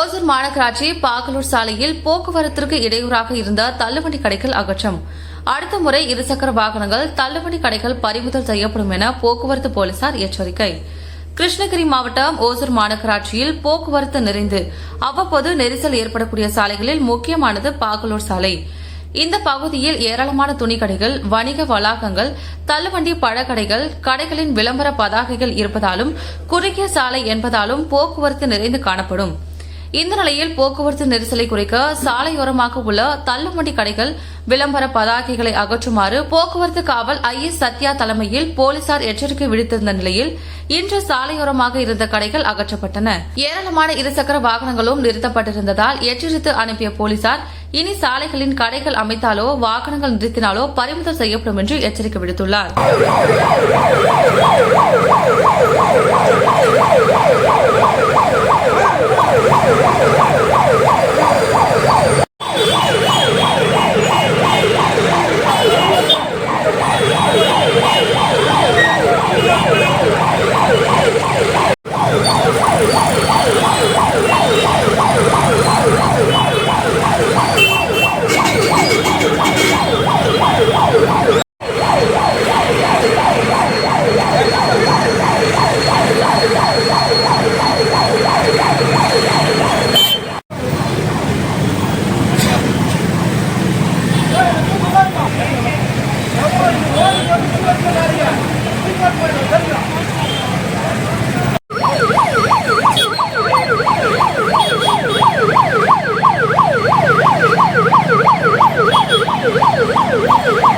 ஓசூர் மாநகராட்சி பாகலூர் சாலையில் போக்குவரத்திற்கு இடையூறாக இருந்த தள்ளுவண்டி கடைகள் அகற்றம். அடுத்த முறை இருசக்கர வாகனங்கள் தள்ளுவண்டி கடைகள் பறிமுதல் செய்யப்படும் என போக்குவரத்து போலீசார் எச்சரிக்கை. கிருஷ்ணகிரி மாவட்டம் ஓசூர் மாநகராட்சியில் போக்குவரத்து நிறைந்து அவ்வப்போது நெரிசல் ஏற்படக்கூடிய சாலைகளில் முக்கியமானது பாகலூர் சாலை. இந்த பகுதியில் ஏராளமான துணிக்கடைகள் வணிக வளாகங்கள் தள்ளுவண்டி பழக்கடைகள் கடைகளின் விளம்பர பதாகைகள் இருப்பதாலும் குறுகிய சாலை என்பதாலும் போக்குவரத்து நிறைந்து காணப்படும். இந்த நிலையில் போக்குவரத்து நெரிசலை குறைக்க சாலையோரமாக உள்ள தள்ளுமண்டி கடைகள் விளம்பர பதாகைகளை அகற்றுமாறு போக்குவரத்து காவல் ஐ எஸ் சத்யா தலைமையில் போலீசார் எச்சரிக்கை விடுத்திருந்த நிலையில் இன்று சாலையோரமாக இருந்த கடைகள் அகற்றப்பட்டன. ஏராளமான இருசக்கர வாகனங்களும் நிறுத்தப்பட்டிருந்ததால் எச்சரித்து அனுப்பிய போலீசார் இனி சாலைகளின் கடைகள் அமைத்தாலோ வாகனங்கள் நிறுத்தினாலோ பறிமுதல் செய்யப்படும் என்று எச்சரிக்கை விடுத்துள்ளார். Woo!